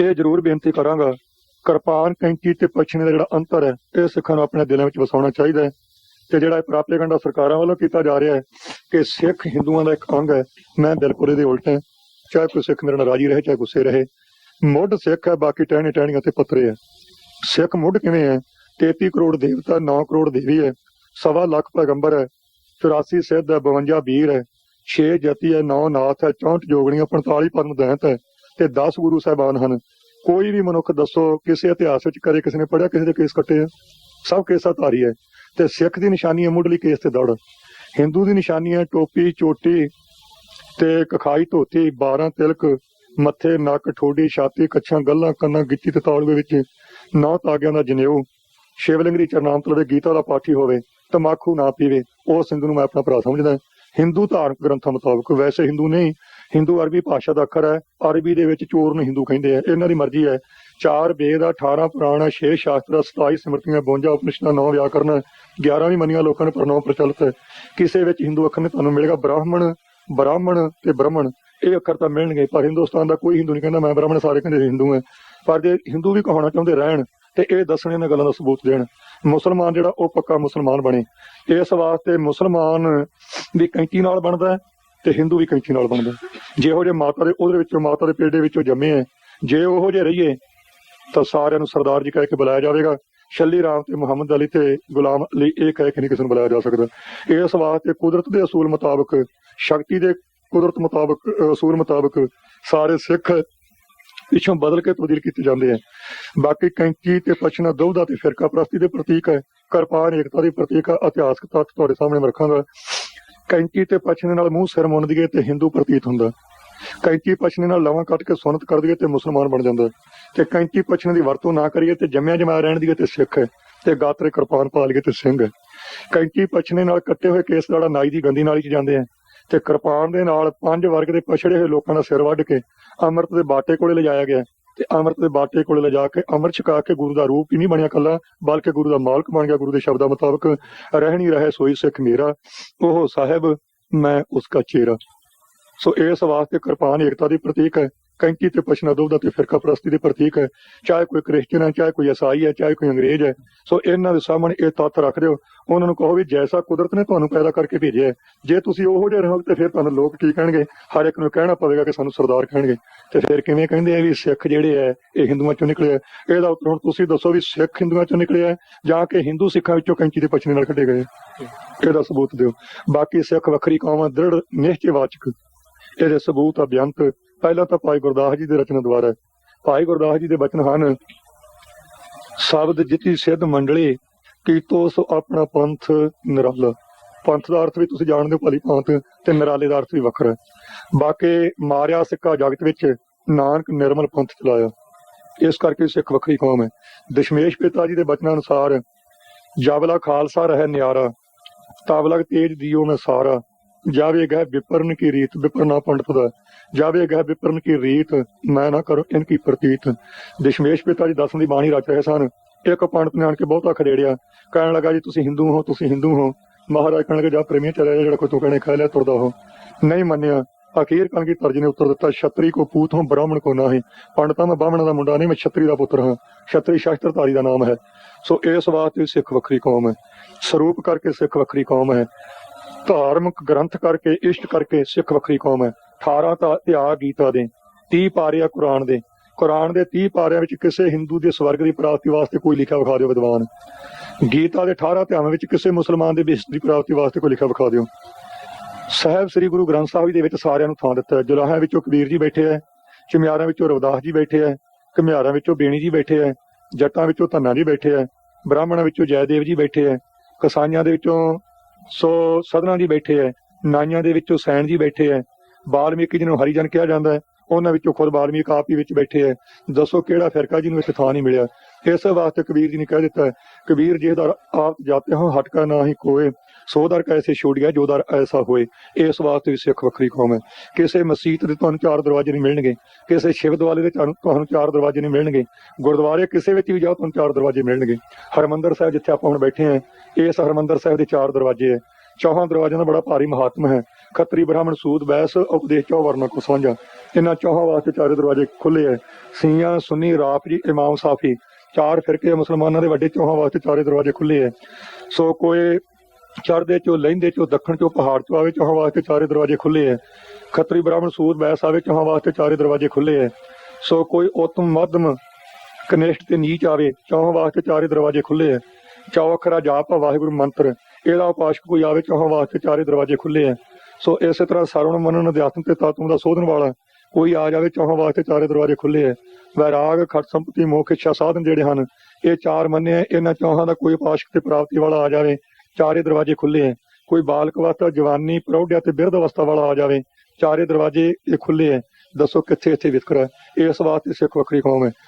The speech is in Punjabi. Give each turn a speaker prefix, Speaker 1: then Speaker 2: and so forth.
Speaker 1: ਇਹ ਜ਼ਰੂਰ ਬੇਨਤੀ ਕਰਾਂਗਾ, ਕਿਰਪਾਨ ਕੈਂਚੀ ਤੇ ਪਛਣੇ ਦਾ ਜਿਹੜਾ ਅੰਤਰ ਹੈ, ਇਹ ਸਿੱਖਾਂ ਨੂੰ ਆਪਣੇ ਦਿਲਾਂ ਵਿੱਚ ਵਸਾਉਣਾ ਚਾਹੀਦਾ ਹੈ। ਤੇ ਜਿਹੜਾ ਇਹ ਪ੍ਰਾਪੇਗੰਡਾ ਸਰਕਾਰਾਂ ਵੱਲੋਂ ਕੀਤਾ ਜਾ ਰਿਹਾ ਹੈ ਕਿ ਸਿੱਖ ਹਿੰਦੂਆਂ ਦਾ ਇੱਕ ਅੰਗ ਹੈ, ਮੈਂ ਬਿਲਕੁਲ ਇਹਦੇ ਉਲਟ ਹਾਂ। ਚਾਹੇ ਕੋਈ ਸਿੱਖ ਮੇਰੇ ਨਾਲ ਰਾਜੀ ਰਹੇ, ਚਾਹੇ ਗੁੱਸੇ ਰਹੇ। ਮੁੱਢ ਸਿੱਖ ਹੈ, ਬਾਕੀ ਟਹਿਣੇ ਟਹਿਣੀਆਂ ਤੇ ਪੱਥਰੇ ਹੈ। ਸਿੱਖ ਮੁੱਢ ਕਿਵੇਂ ਹੈ? 33 ਕਰੋੜ ਦੇਵਤਾ 9 ਕਰੋੜ ਦੇਵੀ ਹੈ। ਸਵਾ ਲੱਖ ਪੈਗੰਬਰ ਹੈ। 84 ਸਿੱਧ ਹੈ 52 ਵੀਰ ਹੈ। 6 ਜਤੀ ਹੈ 9 ਨਾਥ ਹੈ 64 ਜੋਗਣੀਆਂ 45 ਪਰਮ ਦੈਂਤ ਹੈ। ਤੇ 10 ਗੁਰੂ ਸਾਹਿਬਾਨ ਹਨ। ਕੋਈ ਵੀ ਮਨੁੱਖ ਦੱਸੋ, ਕਿਸੇ ਇਤਿਹਾਸ ਵਿੱਚ ਕਰੇ ਕਿਸੇ ਨੇ ਪੜਿਆ ਕਿਸੇ ਦੇ ਕੇਸ ਕੱਟੇ ਆ। ਸਭ ਕੇਸਾਂ ਧਾਰੀ ਹੈ। ਤੇ ਸਿੱਖ ਦੀ ਨਿਸ਼ਾਨੀ ਹੈ, ਮੁੱਢਲੀ ਕੇਸ ਤੇ ਦੜ। ਹਿੰਦੂ ਦੀ ਨਿਸ਼ਾਨੀ ਹੈ, ਟੋਪੀ, ਚੋਟੀ ਤੇ ਕਖਾਈ ਧੋਤੀ 12 ਤਿਲਕ, ਮੱਥੇ, ਨੱਕ, ਠੋਡੀ, ਛਾਤੀ, ਕੱਛਾਂ, ਗੱਲਾਂ, ਕੰਨਾਂ, ਗਿੱਚੀ ਤੇ ਤਾਲੂਏ ਵਿੱਚ ਨੌ ਤਾਗਿਆਂ ਦਾ ਜਨੇਊ। ਸ਼ਿਵਲਿੰਗ ਦੀ ਚਰਨਾਮਤ ਲਵੇ ਗੀਤਾ ਦਾ ਪਾਠੀ ਹੋਵੇ, ਤਮਾਕੂ ਨਾ ਪੀਵੇ, ਉਹ ਸਿੰਧੂ ਨੂੰ ਮੈਂ ਆਪਣਾ ਭਰਾ ਸਮਝਦਾ। ਹਿੰਦੂ ਧਾਰਮਿਕ ਗ੍ਰੰਥਾਂ ਮੁਤਾਬਕ ਵੈਸੇ ਹਿੰਦੂ ਨਹੀਂ ਹਿੰਦੂ ਅਰਬੀ ਭਾਸ਼ਾ ਦਾ ਅੱਖਰ ਹੈ ਅਰਬੀ ਦੇ ਵਿੱਚ ਚੋਰ ਨੂੰ ਹਿੰਦੂ ਕਹਿੰਦੇ ਆ ਇਹਨਾਂ ਦੀ ਮਰਜ਼ੀ ਹੈ। ਚਾਰ ਵੇਦ ਆ 18 ਪੁਰਾਣ ਆ 6 ਸ਼ਾਸਤਰ ਆ, 27 ਸਮਰਤੀਆਂ 52 ਉਪਨਿਸ਼ਦਾਂ 9 ਵਿਆਕਰਨ 11 ਵੀ ਮੰਨੀਆਂ ਲੋਕਾਂ ਨੇ ਪਰ ਨੌ ਪ੍ਰਚਲਿਤ ਹੈ ਕਿਸੇ ਵਿੱਚ ਹਿੰਦੂ ਅੱਖਰ ਨਹੀਂ ਤੁਹਾਨੂੰ ਮਿਲੇਗਾ ਬ੍ਰਾਹਮਣ ਬ੍ਰਾਹਮਣ ਤੇ ਬ੍ਰਹਮਣ। ਇਹ ਅੱਖਰ ਤਾਂ ਮਿਲਣਗੇ ਪਰ ਹਿੰਦੁਸਤਾਨ ਦਾ ਕੋਈ ਹਿੰਦੂ ਨਹੀਂ ਕਹਿੰਦਾ ਮੈਂ ਬ੍ਰਾਹਮਣ ਸਾਰੇ ਕਹਿੰਦੇ ਹਿੰਦੂ ਹੈ ਪਰ ਜੇ ਹਿੰਦੂ ਵੀ ਕਹਾਉਣਾ ਚਾਹੁੰਦੇ ਰਹਿਣ ਤੇ ਇਹ ਦੱਸਣ ਇਹਨਾਂ ਗੱਲਾਂ ਦਾ ਸਬੂਤ ਦੇਣ। ਮੁਸਲਮਾਨ ਜਿਹੜਾ ਉਹ ਪੱਕਾ ਮੁਸਲਮਾਨ ਬਣੇ। ਇਸ ਵਾਸਤੇ ਮੁਸਲਮਾਨ ਵੀ ਕੈਂਚੀ ਨਾਲ ਬਣਦਾ ਤੇ ਹਿੰਦੂ ਵੀ ਕੈਂਚੀ ਨਾਲ ਬਣਦਾ ਜਿਹੋ ਜਿਹੇ ਮਾਤਾ ਦੇ ਉਹਦੇ ਵਿੱਚੋਂ ਮਾਤਾ ਦੇ ਪੇਟ ਵਿੱਚੋਂ ਜੰਮੇ ਹੈ ਜੇ ਉਹੋ ਜਿਹੇ ਰਹੀਏ, ਤਾਂ ਸਾਰਿਆਂ ਨੂੰ ਸਰਦਾਰ ਜੀ ਕਹਿ ਕੇ ਬੁਲਾਇਆ ਜਾਵੇਗਾ। ਸ਼ੱਲੀ ਰਾਮ ਤੇ ਮੁਹੰਮਦ ਅਲੀ ਤੇ ਗੁਲਾਮ ਅਲੀ ਇਹ ਕਹਿ ਕੇ ਨਹੀਂ ਕਿਸੇ ਨੂੰ ਬੁਲਾਇਆ ਜਾ ਸਕਦਾ। ਇਸ ਵਾਸਤੇ ਕੁਦਰਤ ਦੇ ਅਸੂਲ ਮੁਤਾਬਕ, ਸ਼ਕਤੀ ਦੇ ਕੁਦਰਤ ਮੁਤਾਬਕ, ਅਸੂਲ ਮੁਤਾਬਕ ਸਾਰੇ ਸਿੱਖ ਪਿੱਛੋਂ ਬਦਲ ਕੇ ਤਬਦੀਲ ਕੀਤੇ ਜਾਂਦੇ ਆ। ਬਾਕੀ ਕੈਂਚੀ ਤੇ ਪਛਣਾ ਦੁਬਦਾ ਤੇ ਫਿਰਕਾ ਪ੍ਰਸਤੀ ਦੇ ਪ੍ਰਤੀਕ ਹੈ, ਕਿਰਪਾਨ ਏਕਤਾ ਦੇ ਪ੍ਰਤੀਕ ਹੈ ਇਤਿਹਾਸਕ ਤੱਥ ਤੁਹਾਡੇ ਸਾਹਮਣੇ ਰੱਖਾਂਗਾ। ਕੈਂਚੀ ਤੇ ਪਛਣੇ ਨਾਲ ਮੂੰਹ ਸਿਰ ਮੁੰਨ ਦਈਏ ਤੇ ਹਿੰਦੂ ਪ੍ਰਤੀਤ ਹੁੰਦਾ। ਕੈਂਚੀ ਪਛਣੇ ਨਾਲ ਲਵਾਂ ਕੱਟ ਕੇ ਸੁਨਤ ਕਰ ਦਈਏ ਤੇ ਮੁਸਲਮਾਨ ਬਣ ਜਾਂਦਾ। ਤੇ ਕੈਂਚੀ ਪਛਣੇ ਦੀ ਵਰਤੋਂ ਨਾ ਕਰੀਏ ਤੇ ਜੰਮਿਆ ਜਮਾ ਰਹਿਣ ਦਈਏ ਤੇ ਸਿੱਖ ਹੈ ਤੇ ਗਾਤਰੇ ਕਿਰਪਾਨ ਪਾ ਲਈਏ ਤੇ ਸਿੰਘ। ਹੈ ਕੈਂਚੀ ਪਛਣੇ ਨਾਲ ਕੱਟੇ ਹੋਏ ਕੇਸ ਦਾ ਨਾਈ ਦੀ ਗੰਦੀ ਨਾਲੀ 'ਚ ਜਾਂਦੇ ਆ, ਤੇ ਕਿਰਪਾਨ ਦੇ ਨਾਲ ਪੰਜ ਵਰਗ ਦੇ ਪਛੜੇ ਹੋਏ ਲੋਕਾਂ ਦਾ ਸਿਰ ਵੱਢ ਕੇ ਅੰਮ੍ਰਿਤ ਦੇ ਬਾਟੇ ਕੋਲੇ ਲਿਜਾਇਆ ਗਿਆ। ਤੇ ਅੰਮ੍ਰਿਤ ਦੇ ਬਾਟੇ ਕੋਲ ਲਿਜਾ ਕੇ ਅੰਮ੍ਰਿਤ ਛਕਾ ਕੇ ਗੁਰੂ ਦਾ ਰੂਪ ਹੀ ਨਹੀਂ ਬਣਿਆ ਕੱਲਾ, ਬਲਕਿ ਗੁਰੂ ਦਾ ਮਾਲਕ ਬਣ ਗਿਆ, ਗੁਰੂ ਦੇ ਸ਼ਬਦਾਂ ਮੁਤਾਬਕ ਰਹਿਣੀ ਰਹੇ ਸੋਈ ਸਿੱਖ ਮੇਰਾ। ਉਹ ਸਾਹਿਬ, ਮੈਂ ਉਸਕਾ ਚਿਹਰਾ ਸੋ ਇਸ ਵਾਸਤੇ ਕਿਰਪਾਨ ਏਕਤਾ ਦੀ ਪ੍ਰਤੀਕ ਹੈ। ਕੈਂਚੀ ਤੇ ਪਛਨਾ ਦੁਬਦਾ ਤੇ ਫਿਰਕਾ ਪ੍ਰਸਤੀ ਦੇ ਪ੍ਰਤੀਕ ਹੈ। ਚਾਹੇ ਕੋਈ ਕ੍ਰਿਸਚੀਅਨ ਹੈ, ਚਾਹੇ ਕੋਈ ਈਸਾਈ ਹੈ, ਚਾਹੇ ਕੋਈ ਅੰਗਰੇਜ਼ ਹੈ, ਸੋ ਇਹਨਾਂ ਦੇ ਸਾਹਮਣੇ ਇਹ ਤੱਥ ਰੱਖ ਦਿਓ। ਉਹਨਾਂ ਨੂੰ ਕਹੋ ਵੀ ਜੈਸਾ ਕੁਦਰਤ ਨੇ ਤੁਹਾਨੂੰ ਪੈਦਾ ਕਰਕੇ ਭੇਜਿਆ ਜੇ ਤੁਸੀਂ ਉਹੋ ਜਿਹੇ ਰਹੋਗੇ ਤੇ ਫਿਰ ਤੁਹਾਨੂੰ ਲੋਕ ਕੀ ਕਹਿਣਗੇ? ਹਰ ਇੱਕ ਨੂੰ ਕਹਿਣਾ ਪਵੇਗਾ ਕਿ ਸਾਨੂੰ ਸਰਦਾਰ ਕਹਿਣਗੇ। ਤੇ ਫਿਰ ਕਿਵੇਂ ਕਹਿੰਦੇ ਆ ਵੀ ਸਿੱਖ ਜਿਹੜੇ ਹੈ, ਇਹ ਹਿੰਦੂਆਂ ਚੋਂ ਨਿਕਲੇ ਆ। ਇਹਦਾ ਉੱਤਰ ਹੁਣ ਤੁਸੀਂ ਦੱਸੋ ਵੀ ਸਿੱਖ ਹਿੰਦੂਆਂ ਚੋਂ ਨਿਕਲੇ ਆ ਜਾਂ ਕਿ ਹਿੰਦੂ ਸਿੱਖਾਂ ਵਿੱਚੋਂ ਕੈਂਚੀ ਦੇ ਪਛਨੇ ਨਾਲ ਕੱਢੇ ਗਏ ਇਹਦਾ ਸਬੂਤ ਦਿਓ। ਬਾਕੀ ਸਿੱਖ ਵੱਖਰੀ ਕੌਮ ਆ ਦ੍ਰਿੜ ਨਿਸ਼ਚੈਵਾਚਕ ਇਹਦੇ ਸਬੂਤ ਅਭਿਅੰਤ ਪਹਿਲਾਂ ਤਾਂ ਭਾਈ ਗੁਰਦਾਸ ਜੀ ਦੇ ਰਚਨਾ ਦੁਆਰਾ, ਭਾਈ ਗੁਰਦਾਸ ਜੀ ਦੇ ਬਚਨ ਹਨ, ਸ਼ਬਦ ਜਿਤੀ ਸਿੱਧ ਮੰਡਲੀ, ਕੀਤੋ ਸੋ ਆਪਣਾ ਪੰਥ ਨਿਰਾਲਾ। ਪੰਥ ਦਾ ਅਰਥ ਵੀ ਤੁਸੀਂ ਜਾਣਦੇ ਹੋ ਭਲੀ ਭਾਂਤ ਤੇ ਨਿਰਾਲੇ ਦਾ ਅਰਥ ਵੀ ਵੱਖਰਾ ਹੈ। ਬਾਕੀ ਮਾਰਿਆ ਸਿੱਕਾ ਜਗਤ ਵਿੱਚ ਨਾਨਕ ਨਿਰਮਲ ਪੰਥ ਚਲਾਇਆ। ਇਸ ਕਰਕੇ ਸਿੱਖ ਵੱਖਰੀ ਕੌਮ ਹੈ। ਦਸ਼ਮੇਸ਼ ਪਿਤਾ ਜੀ ਦੇ ਬਚਨਾਂ ਅਨੁਸਾਰ ਜਬਲਾ ਖਾਲਸਾ ਰਹਿ ਨਿਆਰਾ, ਤਬ ਤੇਜ ਦਿਓ ਮੈਂ ਸਾਰਾ। ਜਾਵੇ ਗਹਿ ਵਿਪਰਨ ਕੀ ਰੀਤ ਵਿਪਰਨਾ ਪੰਡਤ ਦਾ ਜਾਵੇ ਗਹਿ ਵਿਪਰਨ ਕੀ ਰੀਤ ਮੈਂ ਨਾ ਕਰੋ ਇਨ ਕੀ ਪ੍ਰਤੀਤ। ਦਸ਼ਮੇਸ਼ ਪਿਤਾ ਜੀ ਦਸਮ ਦੀ ਬਾਣੀ ਰਚ ਰਹੇ ਸਨ ਇੱਕ ਪੰਡਤ ਨੇ ਆਣ ਕੇ ਬਹੁਤਾ ਖੜੇੜਿਆ ਕਹਿਣ ਲੱਗਾ ਜੀ ਤੁਸੀਂ ਹਿੰਦੂ ਹੋ ਤੁਸੀਂ ਹਿੰਦੂ ਹੋ। ਮਹਾਰਾਜ ਕਹਿਣ ਲੱਗੇ ਜਾ ਪ੍ਰੇਮੀ ਚਲਿਆ ਜਾ, ਜਿਹੜਾ ਕੋਈ ਤੂੰ ਕਹਿਣੇ ਖਾ ਲਿਆ ਤੁਰਦਾ ਹੋ। ਨਹੀਂ ਮੰਨਿਆ। ਅਖੀਰ ਕਣਕੀ ਤਰਜ ਨੇ ਉੱਤਰ ਦਿੱਤਾ ਛਤਰੀ ਕੋ ਪੂਤ ਹੋ ਬ੍ਰਾਹਮਣ ਕੋ ਨਾ ਨਾਹੀ। ਪੰਡਤਾਂ ਮੈਂ ਬਾਹਮਣ ਦਾ ਮੁੰਡਾ ਨਹੀਂ ਮੈਂ ਛਤਰੀ ਦਾ ਪੁੱਤਰ ਹਾਂ। ਛਤਰੀ ਸ਼ਾਸਤਰਧਾਰੀ ਦਾ ਨਾਮ ਹੈ। ਸੋ ਇਸ ਵਾਸਤੇ ਸਿੱਖ ਵੱਖਰੀ ਕੌਮ ਹੈ। ਸਰੂਪ ਕਰਕੇ ਸਿੱਖ ਵੱਖਰੀ ਕੌਮ ਹੈ। ਧਾਰਮਿਕ ਗ੍ਰੰਥ ਕਰਕੇ, ਇਸ਼ਟ ਕਰਕੇ ਸਿੱਖ ਵੱਖਰੀ ਕੌਮ ਹੈ। 18 ਤਾਂ ਧਿਆ ਗੀਤਾ ਦੇ 30 ਪਾਰੇ ਕੁਰਾਨ ਦੇ। ਕੁਰਾਨ ਦੇ 30 ਪਾਰਿਆਂ ਵਿੱਚ ਕਿਸੇ ਹਿੰਦੂ ਦੇ ਸਵਰਗ ਦੀ ਪ੍ਰਾਪਤੀ ਵਾਸਤੇ ਕੋਈ ਲਿਖਿਆ ਵਿਖਾ ਦਿਓ ਵਿਦਵਾਨ। ਗੀਤਾ ਦੇ 18 ਧਿਆਵਾਂ ਵਿੱਚ ਕਿਸੇ ਮੁਸਲਮਾਨ ਦੇ ਬਿਸ਼ਤ ਦੀ ਪ੍ਰਾਪਤੀ ਵਾਸਤੇ ਕੋਈ ਲਿਖਿਆ ਵਿਖਾ ਦਿਓ। ਸਾਹਿਬ ਸ੍ਰੀ ਗੁਰੂ ਗ੍ਰੰਥ ਸਾਹਿਬ ਜੀ ਦੇ ਵਿੱਚ ਸਾਰਿਆਂ ਨੂੰ ਥਾਂ ਦਿੱਤਾ ਹੈ। ਜੁਲਾਹਿਆਂ ਵਿੱਚੋਂ ਕਬੀਰ ਜੀ ਬੈਠੇ ਹੈ, ਚਮਿਆਰਾਂ ਵਿੱਚੋਂ ਰਵਦਾਸ ਜੀ ਬੈਠੇ ਹੈ, ਘੁਮਿਆਰਾਂ ਵਿੱਚੋਂ ਬੇਣੀ ਜੀ ਬੈਠੇ ਹੈ, ਜੱਟਾਂ ਵਿੱਚੋਂ ਧੰਨਾ ਜੀ ਬੈਠੇ ਹੈ, ਬ੍ਰਾਹਮਣਾਂ ਵਿੱਚੋਂ ਜੈਦੇਵ ਜੀ ਬੈਠੇ ਹੈ, ਕਸਾਈਆਂ ਦੇ ਵਿੱਚੋਂ ਸੋ ਸਦਨਾਂ ਜੀ ਬੈਠੇ ਹੈ ਨਾਈਆਂ ਦੇ ਵਿੱਚੋਂ ਸੈਣ ਜੀ ਬੈਠੇ ਹੈ ਬਾਲਮੀਕੀ ਜਿਹਨੂੰ ਹਰੀਜਨ ਕਿਹਾ ਜਾਂਦਾ ਹੈ ਉਹਨਾਂ ਵਿੱਚੋਂ ਖੁਦ ਬਾਲਮੀਕ ਆਪ ਹੀ ਵਿੱਚ ਬੈਠੇ ਹੈ ਦੱਸੋ ਕਿਹੜਾ ਫਿਰਕਾ ਜਿਹਨੂੰ ਇੱਥੇ ਥਾਂ ਨਹੀਂ ਮਿਲਿਆ। ਇਸ ਵਾਸਤੇ ਕਬੀਰ ਜੀ ਨੇ ਕਹਿ ਦਿੱਤਾ, ਕਬੀਰ ਜੀ ਦਰ ਆਪ ਜਾਤੇ ਹੋ ਹਟਕਾ ਨਾ ਹੀ ਕੋਏ ਸੋ ਦਰ ਕੈਸੇ ਛੋੜਿਆ ਜੋ ਦਰ ਐਸਾ ਹੋਏ, ਇਸ ਵਾਸਤੇ ਵੀ ਸਿੱਖ ਵੱਖਰੀ ਕੌਮ ਹੈ। ਕਿਸੇ ਮਸਜਿਦ ਦੇ ਤੁਹਾਨੂੰ ਚਾਰ ਦਰਵਾਜ਼ੇ ਨਹੀਂ ਮਿਲਣਗੇ, ਕਿਸੇ ਸ਼ਿਵ ਦੁਆਲੇ ਦੇ ਤੁਹਾਨੂੰ ਚਾਰ ਦਰਵਾਜ਼ੇ ਨਹੀਂ ਮਿਲਣਗੇ, ਗੁਰਦੁਆਰੇ ਕਿਸੇ ਵਿੱਚ ਵੀ ਜਾਓ, ਤੁਹਾਨੂੰ ਚਾਰ ਦਰਵਾਜ਼ੇ ਮਿਲਣਗੇ। ਹਰਮੰਦਰ ਸਾਹਿਬ ਜਿੱਥੇ ਆਪਾਂ ਹੁਣ ਬੈਠੇ ਹਾਂ, ਇਸ ਹਰਮੰਦਰ ਸਾਹਿਬ ਦੇ ਚਾਰ ਦਰਵਾਜ਼ੇ ਹੈ। ਚੌਹਾਂ ਦਰਵਾਜ਼ਿਆਂ ਦਾ ਬੜਾ ਭਾਰੀ ਮਹਾਤਮ ਹੈ। ਖੱਤਰੀ, ਬ੍ਰਾਹਮਣ ਸੂਦ ਬੈਸ, ਉਪਦੇਸ਼ ਚੌ, ਵਰਨਾ ਕੋ ਸਾਂਝਾ। ਇਹਨਾਂ ਚੌਹਾਂ ਵਾਸਤੇ ਚਾਰੇ ਦਰਵਾਜ਼ੇ ਖੁੱਲੇ ਹੈ। ਸੀਆਂ, ਸੁਨੀ ਰਾਫਜੀ ਇਮਾਮ, ਸਾਫੀ। ਚਾਰ ਫਿਰਕੇ ਮੁਸਲਮਾਨਾਂ ਦੇ ਵੱਡੇ ਚੌਹਾਂ ਵਾਸਤੇ ਚਾਰੇ ਦਰਵਾਜ਼ੇ ਖੁੱਲੇ ਹੈ। ਸੋ ਕੋਈ ਚੜ੍ਹਦੇ ਚੋਂ ਲਹਿੰਦੇ ਚੋਂ, ਦੱਖਣ ਚੋਂ, ਪਹਾੜ ਚੋਂ, ਆਵੇ ਚੌਹਾਂ ਵਾਸਤੇ ਚਾਰੇ ਦਰਵਾਜ਼ੇ ਖੁੱਲੇ ਹੈ ਖੱਤਰੀ ਬ੍ਰਾਹਮਣ ਸੂਦ ਬੈਸ ਆਵੇ ਚੌਹਾਂ ਵਾਸਤੇ ਚਾਰੇ ਦਰਵਾਜ਼ੇ ਖੁੱਲੇ ਹੈ ਸੋ ਕੋਈ ਉਤਮ, ਮੱਧਮ ਕਨਿਸ਼ਟ ਤੇ ਨੀਚ ਆਵੇ ਚੌਹਾਂ ਵਾਸਤੇ ਚਾਰੇ ਦਰਵਾਜ਼ੇ ਖੁੱਲੇ ਹੈ ਚੌ ਅੱਖਰਾ ਜਾਪ ਆ, ਵਾਹਿਗੁਰੂ ਮੰਤਰ। ਇਹਦਾ ਉਪਾਸ਼ਕ ਕੋਈ ਆਵੇ ਚੌਹਾਂ ਵਾਸਤੇ ਚਾਰੇ ਦਰਵਾਜ਼ੇ ਖੁੱਲੇ ਹੈ ਸੋ ਇਸੇ ਤਰ੍ਹਾਂ ਸਰਵਣ ਮਨਨ ਅਧਿਆਤਮ ਤੇ ਤਾਤਮ ਦਾ ਸੋਧਣ ਵਾਲਾ ਕੋਈ ਆ ਜਾਵੇ ਚੌਹਾਂ ਵਾਸਤੇ ਚਾਰੇ ਦਰਵਾਜ਼ੇ ਖੁੱਲੇ ਹੈ ਵੈਰਾਗ, ਖਟ ਸੰਪਤੀ, ਮੋਖ, ਇੱਛਾ ਸਾਧਨ ਜਿਹੜੇ ਹਨ, ਇਹ ਚਾਰ ਮੰਨੇ ਇਹਨਾਂ ਚੌਹਾਂ ਦਾ ਕੋਈ ਉਪਾਸ਼ਕ ਤੇ ਪ੍ਰਾਪਤੀ ਵਾਲਾ ਆ ਜਾਵੇ। ਚਾਰੇ ਦਰਵਾਜ਼ੇ ਖੁੱਲੇ ਹੈ। ਕੋਈ ਬਾਲਕ ਵਾਸਤਾ, ਜਵਾਨੀ ਪ੍ਰੌਢਿਆ ਤੇ ਬਿਰਧ ਅਵਸਥਾ ਵਾਲਾ ਆ ਜਾਵੇ, ਚਾਰੇ ਦਰਵਾਜ਼ੇ ਇਹ ਖੁੱਲੇ ਹੈ। ਦੱਸੋ ਕਿੱਥੇ ਇੱਥੇ ਵਿਤਕਰਾ ਹੈ। ਇਸ ਵਾਸਤੇ ਸਿੱਖ ਵੱਖਰੀ ਕੌਮ ਹੈ।